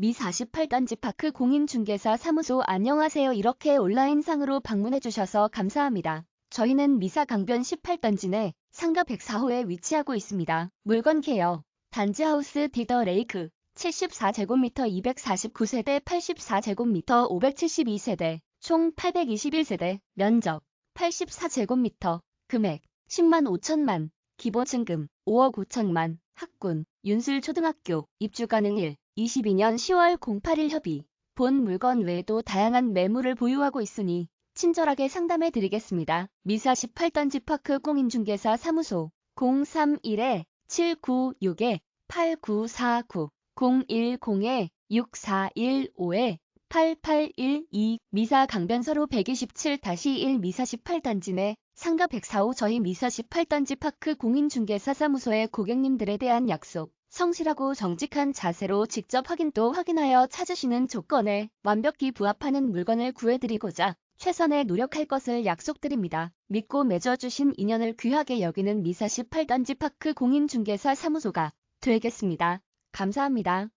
미 48단지 파크 공인중개사 사무소 안녕하세요. 이렇게 온라인상으로 방문해주셔서 감사합니다. 저희는 미사 강변 18단지 내 상가 104호에 위치하고 있습니다. 물건 개요. 단지하우스 디더 레이크 74제곱미터 249세대 84제곱미터 572세대 총 821세대 면적 84제곱미터 금액 10만 5천만 기본층금 5억 5천만 학군 윤술초등학교 입주 가능 1 22년 10월 08일 협의 본 물건 외에도 다양한 매물을 보유하고 있으니 친절하게 상담해 드리겠습니다. 미사 18단 지 파크 공인중개사 사무소 031-796-8949 010-6415-8812 미사 강변서로 127-1 미사 18단지 내 상가 104호 저희 미사 18단지 파크 공인중개사 사무소의 고객님들에 대한 약속 성실하고 정직한 자세로 직접 확인도 확인하여 찾으시는 조건에 완벽히 부합하는 물건을 구해드리고자 최선의 노력할 것을 약속드립니다. 믿고 맺어주신 인연을 귀하게 여기는 미사 18단지 파크 공인중개사 사무소가 되겠습니다. 감사합니다.